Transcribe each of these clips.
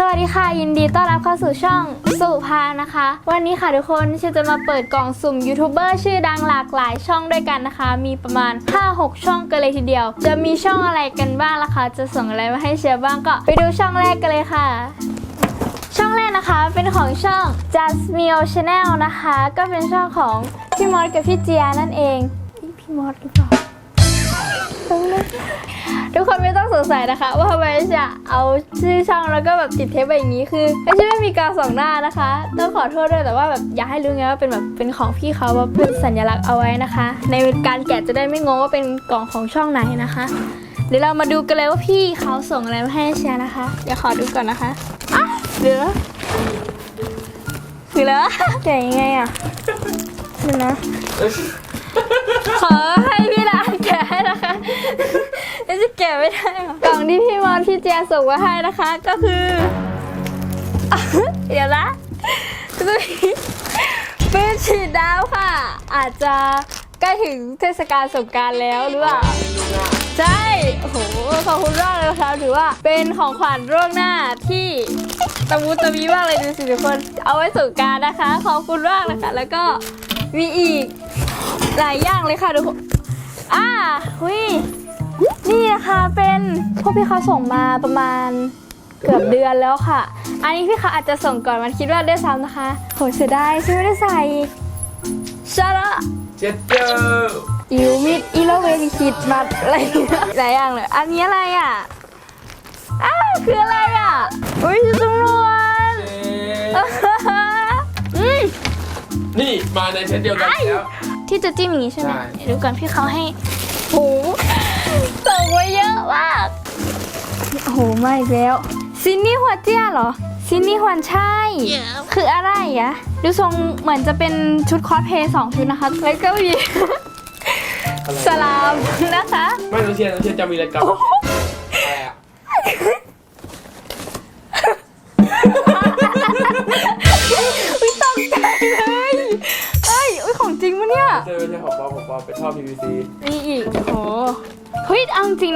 สวัสดีค่ะ ยินดีต้อนรับเข้าสู่ช่องสุภานะคะ วันนี้ค่ะทุกคนเชยจะมาเปิดกล่องสุ่มยูทูบเบอร์ชื่อดังหลากหลายช่องด้วยกันนะคะ มีประมาณ 5-6 ช่องกันเลยทีเดียว จะมีช่องอะไรกันบ้างล่ะคะจะส่งอะไรมาให้เชียร์บ้างก็ ไปดูช่องแรกกันเลยค่ะช่องแรกนะคะเป็นของช่อง Just Meal Channel นะคะ ก็เป็นช่องของพี่มอสกับพี่เจียนั่นเองนี่พี่มอสหรือเปล่า ทุกคนไม่ต้องสงสัยนะคะว่าทำไมจะเอาชื่อช่องแล้วก็แบบติดเทปไปอย่างนี้คือไม่ใช่ไม่มีการสองหน้านะคะ ต้องขอโทษด้วยแต่ว่าแบบอยากให้รู้ไงว่าเป็นแบบเป็นของพี่เขาว่าเป็นสัญลักษณ์เอาไว้นะคะ ในการแกะจะได้ไม่งงว่าเป็นกล่องของช่องไหนนะคะเดี๋ยวเรามาดูกันเลยว่าพี่เขาส่งอะไรมาให้เชียร์นะคะ เดี๋ยวขอดูก่อนนะคะอะเดี๋ยวนะคือแล้วแกะยังไงอะเดี๋ยวนะขอให้พี่ร้าน แกะให้นะคะแล้วจะแกะไม่ได้หรอกล่องที่พี่มอนพี่เจียส่งมาให้นะคะ ก็คือ เดี๋ยวนะก็จะมีปืนฉีดน้ำค่ะ อาจจะใกล้ถึงเทศกาลสงกรารแล้วหรือเปล่า ใช่ โอ้โห ขอบคุณมากเลยนะคะถือว่าเป็นของขวัญร่วงหน้าที่ตะมุตะมีมากเลยดูสิทุกคน เอาไว้สงกรารนะคะ ขอบคุณมากนะคะ แล้วก็มีอีกหลายอย่างเลยค่ะทุกคน อ่าหุยนี่นะคะเป็นพวกพี่เขาส่งมาประมาณเกือบเดือนแล้วค่ะ อันนี้พี่เขาอาจจะส่งก่อนมันคิดว่าได้ซ้ำนะคะโหเสียดายฉันไม่ได้ใส่ชาละเจ็ดเจออิวมิดอีโลเวนิคิดมัดอะไรอย่างเงี้ยหลายอย่างเลย อันนี้อะไรอะอ้าวคืออะไรอะ อุ้ยชุดตำรวจอืมนี่มาในเซตเดียวกันแล้ว ที่จะจิ้มอย่างนี้ใช่ไหมใช่เดี๋ยวดูก่อนพี่เขาให้โหส่งไว้เยอะมากโอ้โหมาอีกแล้ว ซินนี่หัวเจี้ยเหรอ ซินนี่หัวใช่ คืออะไรอะดูทรงเหมือนจะเป็นชุดคอสเพลย์สองชุดนะคะ แล้วก็มีสลามนะคะ ไม่ต้องเชียร์ต้องเชียร์จะมีอะไรกับอะไ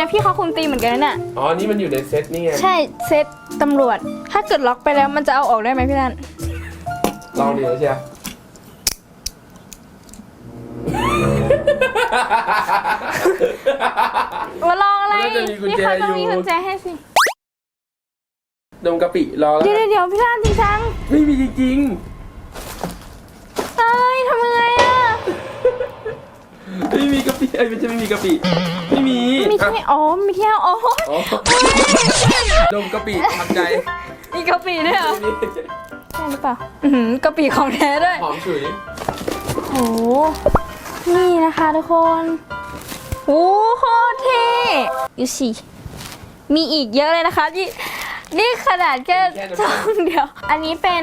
นะพี่เขาคงตีเหมือนกันนะเนี่ยอ๋อ นี่มันอยู่ในเซตนี่ไง ใช่เซตตำรวจ ถ้าเกิดล็อกไปแล้วมันจะเอาออกได้ไหมพี่นันลองดีนะเชียร์มาลองอะไรมันน่าจะมีกุญแจพี่เขาต้องมีอยู่กุญแจให้สิดมกะปิรอแล้วเดี๋ยวเดี๋ยวพี่นันจริงจังไม่มีจริงเอ้ยทำยังไงอะๆ ไม่มีกะปิเอ้ยมันจะไม่มีกะปิไม่มีมีอะที่อ๋อมีที่อ๋ออ๋อดมกะปิทำใจมีกะปิด้วยเหรอนี่ใช่หรือเปล่าอือหือกะปิของแท้ด้วยหอมฉุยโอ้โหนี่นะคะทุกคนโอ้โคตรเท่ดูสิมีอีกเยอะเลยนะคะนี่นี่ขนาดแค่ช่องเดียว อันนี้เป็น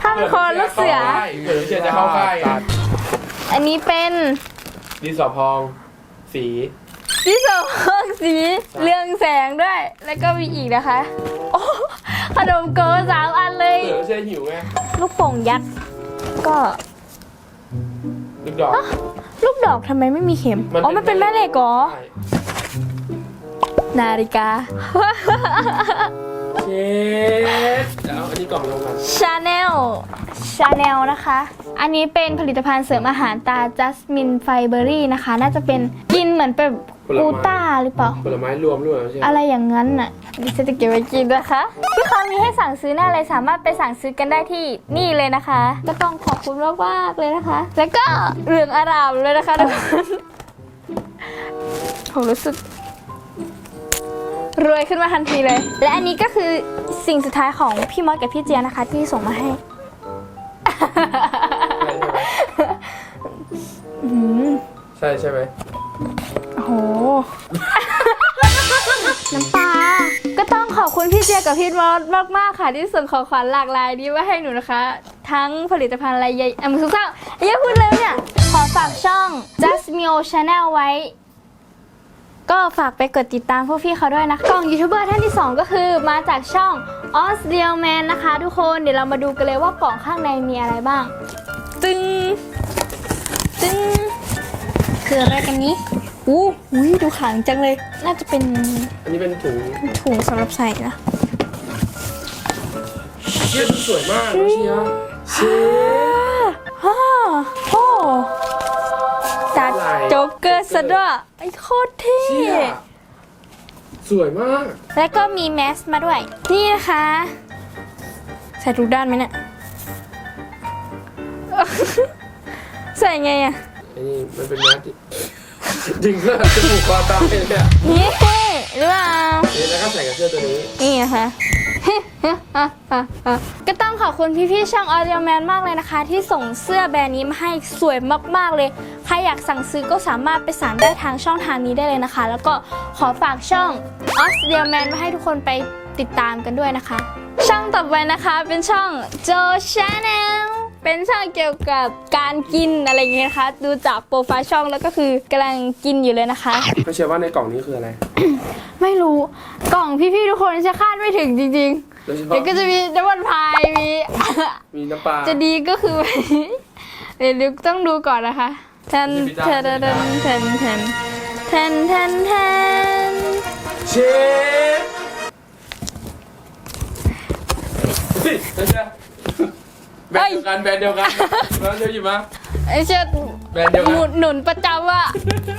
ผ้าพันคอลูกเสือเผื่อเชียร์จะเข้าค่าย อันนี้เป็นดินสอพองสีที่สองสีเรืองแสงด้วย แล้วก็มีอีกนะคะ โอ้ขนมโกสามอันเลยเผื่อเชียร์หิวไงลูกโป่งยักษ์ก็ ลูกดอก ลูกดอกทำไมไม่มีเข็ม อ๋อ มันเป็นแม่เหล็กเหรอ ใช่นาฬิกา เชฟแล้วอันนี้กล่องลงกันชาแนล ชาแนลนะคะ อันนี้เป็นผลิตภัณฑ์เสริมอาหารตาจัสมินไฟเบอรี่นะคะ น่าจะเป็นกินเหมือนเป็นกูต้าหรือเปล่า ผลไม้รวมด้วยใช่ไหมอะไรอย่างนั้นน่ะดิฉันจะเก็บไว้กินนะคะที่เขามีให้สั่งซื้อหน้าอะไรสามารถไปสั่งซื้อกันได้ที่นี่เลยนะคะ ก็ต้องขอบคุณมากๆเลยนะคะ แล้วก็เหลืองอารามเลยนะคะทุกคนผมรู้สึก รวยขึ้นมาทันทีเลย และอันนี้ก็คือสิ่งสุดท้ายของพี่มอสกับพี่เจียนะคะ ที่ส่งมาให้อืม ใช่ใช่ไหมโอ้โห น้ำปลา ก็ต้องขอบคุณพี่เจียกับพี่มอสมากๆค่ะ ที่ส่งของขวัญหลากหลายนี้มาให้หนูนะคะ ทั้งผลิตภัณฑ์อะไรใหญ่อะมึงสุกเศร้าอย่าพูดเลยเนี่ย ขอฝากช่อง Just Mio Channel ไว้ ก็ฝากไปกดติดตามพวกพี่เขาด้วยนะกล่องยูทูบเบอร์ท่านที่ 2 ก็คือมาจากช่อง o s d e a l Man นะคะ ทุกคนเดี๋ยวเรามาดูกันเลยว่ากล่องข้างในมีอะไรบ้าง ตึงตึงคืออะไรกันนี้อู้หูดูขลังจังเลย น่าจะเป็นอันนี้เป็นถุงถุงสำหรับใส่นะเชี่ยสวยมากน้องเชียร์เชฟฮ่าโอ้จัดโจ๊ก เกอร์ซะด้วยไอ้โคตรเท่เชี่ยสวยมาก แล้วก็มีแมสมาด้วย นี่นะคะ ใส่ทุกด้านไหมเนี่ย ใส่ไงอะไอ้นี่มันเป็นแมสที่จริงก็จะผูกคอตายเนี่ยนี่หรือเปล่า นี่แล้วก็ใส่กับเสื้อตัวนี้ นี่นะคะ ก็ต้องขอบคุณพี่ๆช่องออเดียแมนมากเลยนะคะ ที่ส่งเสื้อแบรนด์นี้มาให้สวยมากๆเลย ใครอยากสั่งซื้อก็สามารถไปสั่งได้ทางช่องทางนี้ได้เลยนะคะ แล้วก็ขอฝากช่องออสเดียแมนมาให้ทุกคนไปติดตามกันด้วยนะคะ ช่องต่อไปนะคะเป็นช่องโจชาแนล เป็นช่องเกี่ยวกับการกินอะไรอย่างเงี้ยนะคะ ดูจากโปรไฟล์ช่องแล้วก็คือกำลังกินอยู่เลยนะคะเขาเชื่อว่าในกล่องนี้คืออะไร ไม่รู้กล่องพี่ๆทุกคนจะคาดไม่ถึงจริงโดยเฉๆพาะเดี๋ยวก็จะมีน้ำมันพายมี มีน้ำปลา จะดีก็คือ เดี๋ยวดูต้องดูก่อนนะคะแทนแทนแทนแทนแทนแทนแทนแทนเชฟ เฮ้ยน้องเชียร์ แบรนด์เดียวกันแบรนด์เดียวกันน้องเชียร์หยิบมา ไอ้เชิดแบรนด์เดียวหกันุนนหนุนประจำอะ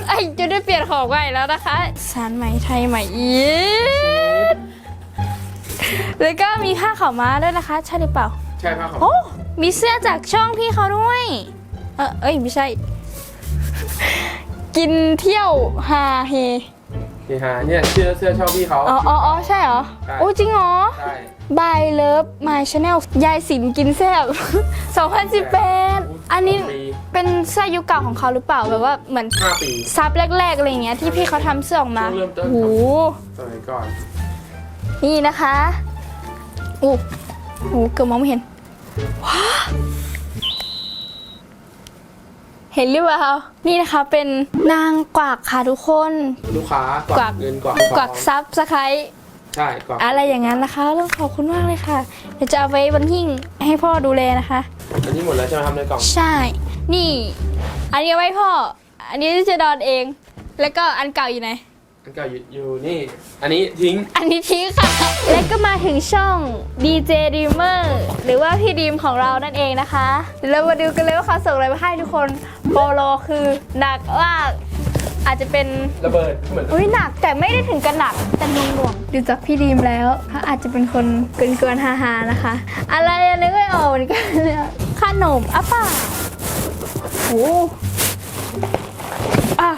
ไอ้จะได้เปลี่ยนของใหม่แล้วนะคะ สารไหมไทยใหม่อีดแล้วก็มีผ้าขาวม้าด้วยนะคะ ใช่หรือเปล่า ใช่ผ้าขาวโอ้มีเสื้อจากช่องพี่เขาด้วย เออเอ้ยไม่ใช่ กินเที่ยวฮาเฮ นี่ฮะเนี่ยเสื้อเสื้อชอบพี่เขา อ๋ออ๋ออ๋อใช่เหรอ ใช่ โอ้จริงเหรอ ใช่ บายเลิฟมายชาแนลยายสินกินแซ่บ 2018 อันนี้เป็นเสื้อยุคเก่าของเขาหรือเปล่าแบบว่าเหมือนห้าปี ซับแรกๆอะไรอย่างเงี้ยที่พี่เขาทำเสื้อออกมาช่วงเริ่มต้นโอ้โหสมัยก่อนนี่นะคะอู้โหเกือบมองไม่เห็นว้าเห็นหรือเปล่านี่นะคะเป็นนางกวักค่ะทุกคน ลูกค้ากกวัวักกเงินกวักกวักซับสไคร ใช่กวักอะไรอย่างนั้นนะคะต้องขอบคุณมากเลยค่ะ เดี๋ยวจะเอาไว้บนหิ้งให้พ่อดูแลนะคะ อันนี้หมดแล้วใช่ไหมครับในกล่องใช่ นี่ อันนี้เอาไว้พ่อ อันนี้จะดอนเอง แล้วก็อันเก่าอยู่ไหน อันเก่าอยู่อยู่นี่ อันนี้ทิ้ง อันนี้ทิ้งค่ะ และก็มาถึงช่อง DJ Dreamer หรือว่าพี่ดีมของเรานั่นเองนะคะเดี๋ยวเรามาดูกันเลยว่าเขาส่งอะไรมาให้ทุกคนโปโลคือหนักมาก อาจจะเป็นระเบิดเหมือนอุ้ยหนักแต่ไม่ได้ถึงกับหนักแต่หน่วงๆดูจากพี่ดีมแล้วเขาอาจจะเป็นคนเกินๆฮาๆนะคะ อะไรอันนึกไม่ออกเหมือนกันเลยอะขนมอะป่าโอ้อะ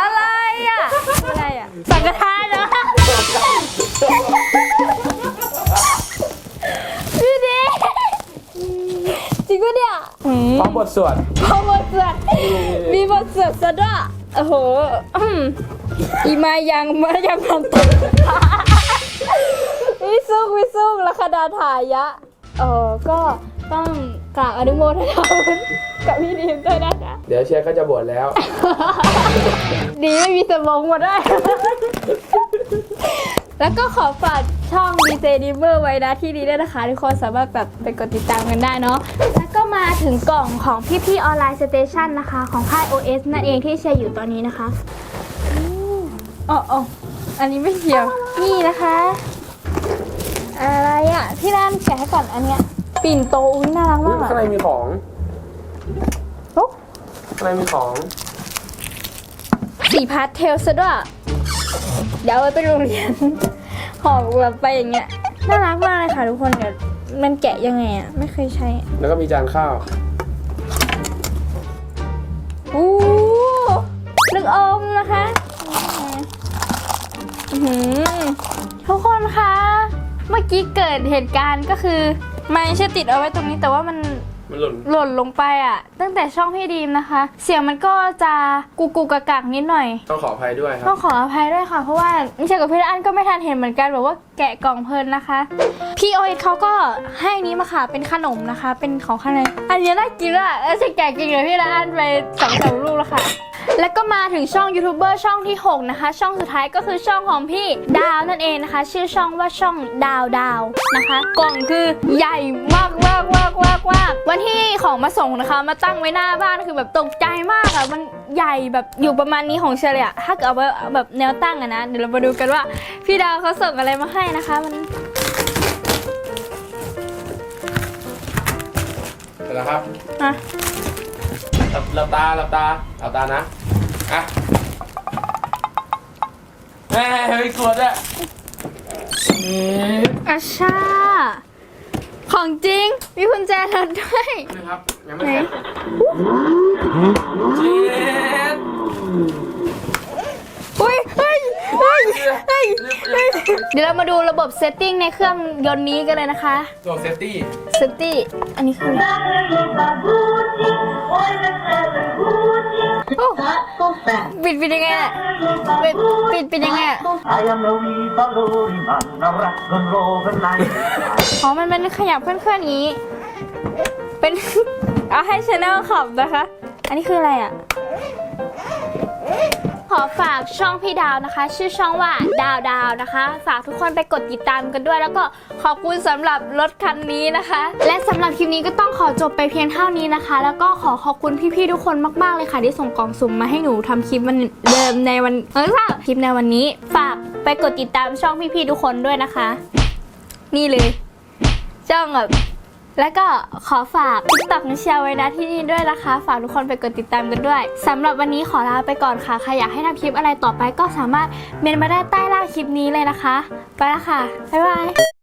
อะไรอะอะไรอะสังฆทานเหรอพี่ดีจริงปะเนี่ยอืมพร้อมบทสวด พอบทสวดมีบทสวดซะด้วยโอ้โหอืมอีมายังมายังมันตกวิสุกวิสุกลัคดาถายะเออก็ต้องกราบอนุโมทนาบุญกับพี่ดีมด้วยนะคะ เดี๋ยวเชียร์ก็จะบวชแล้ว ดีไม่มีสมองหมดได้ แล้วก็ขอฝากช่อง DJ d i m e r ไว้นะที่นี้ด้วยนะคะ ทุกคนสามารถแบบไปกดติดตามกันได้เนาะแล้วก็มาถึงกล่องของพี่ๆออนไลน์สเตชันนะคะ ของค่าย OS นั่นเองที่แชร์อยู่ตอนนี้นะคะอ๋ออ๋ออันนี้ไม่เกี่ยว นี่นะคะ อะไรอะพี่ร้านแกะให้ก่อนอันเนี้ยปิ่นโตอุ้ยน่ารักอุ๊มายกข้างในอะมีของโอ้ข้างในมีของ สีพาสเทลซะด้วย เดี๋ยวเอาไว้ไปโรงเรียนห่อแบบไปอย่างเงี้ยน่ารักมากเลยค่ะทุกคนเดี๋ยวมันแกะยังไงอะไม่เคยใช้แล้วก็มีจานข้าวอู้ลูกอมนะคะอื้อหือทุกคนคะเมื่อกี้เกิดเหตุการณ์ก็คือ ไม่ใช่ติดเอาไว้ตรงนี้แต่ว่ามัน มันหล่นหล่นลงไปอะ ตั้งแต่ช่องพี่ดีมนะคะ เสียงมันก็จะกูกูกะกักนิดหน่อย ต้องขออภัยด้วยคต้รัอบ งขออภัยด้วยค่ะ เพราะว่ามิเชลกับพี่อันก็ไม่ทันเห็นเหมือนกันแบบว่าแกะกล่องเพลินนะคะ พี่โอเอเขาก็ให้นี้มาค่ะ เป็นขนมนะคะ เป็นของข้างใน อันนี้น่ากินอะแล้วจะแกะกินกับพี่ละอันไปสองสามลูกแล้วค่ะ แล้วก็มาถึงช่องยูทูบเบอร์ช่องที่ 6 นะคะ ช่องสุดท้ายก็คือช่องของพี่ดาวนั่นเองนะคะ ชื่อช่องว่าช่องดาวดาวนะคะ กล่องคือใหญ่มากมากมากมากมากวันที่ของมาส่งนะคะ มาตั้งไว้หน้าบ้านคือแบบตกใจมากอะมันใหญ่แบบอยู่ประมาณนี้ของเชลยอะถ้าเกิดเอาไว้แบบแนวตั้งอะนะ เดี๋ยวเรามาดูกันว่า พี่ดาวเขาส่งอะไรมาให้นะคะมันเสร็จแล้วครับอะ หลับหลับตาหลับตาหลับตานะ อะแม่ไม่กลัวด้วยอาชา ของจริง มีกุญแจรถด้วย นะครับ ยังไม่เสร็จเจ็ดอุ้ยเฮ้ยเฮ้ยเฮ้ยเฮ้ยเดี๋ยวเรามาดูระบบเซตติ้งในเครื่องยนต์นี้กันเลยนะคะ ตัวเซฟตี้ เซตติ้งอันนี้คืออะไรโอ้ Taco fat. ปิดปิดยังไงอะปิดปิดปิดยังไงอะ I am no valori man, a rock and roll the night. อ๋อ มันเป็นขยับเคลื่อนๆอย่างนี้ เป็น เอาให้ชแนลขับนะคะ อันนี้คืออะไรอะ ขอฝากช่องพี่ดาวนะคะ ชื่อช่องว่าดาวดาวนะคะ ฝากทุกคนไปกดติดตามกันด้วย แล้วก็ขอบคุณสำหรับรถคันนี้นะคะ และสำหรับคลิปนี้ก็ต้องขอจบไปเพียงเท่านี้นะคะ แล้วก็ขอขอบคุณพี่ๆทุกคนมากๆเลยค่ะ ที่ส่งกล่องสุ่มมาให้หนูทำคลิปวันเดิมในวันเออคลิปในวันนี้ ฝากไปกดติดตามช่องพี่ๆทุกคนด้วยนะคะ นี่เลยจ้องแบบ แล้วก็ขอฝากติ๊กต็อกนิชาไว้นะที่นี่ด้วยนะคะ ฝากทุกคนไปกดติดตามกันด้วยสำหรับวันนี้ขอลาไปก่อนค่ะ ใครอยากให้ทำคลิปอะไรต่อไปก็สามารถเมนมาได้ใต้ล่างคลิปนี้เลยนะคะ ไปละค่ะ บ๊ายบาย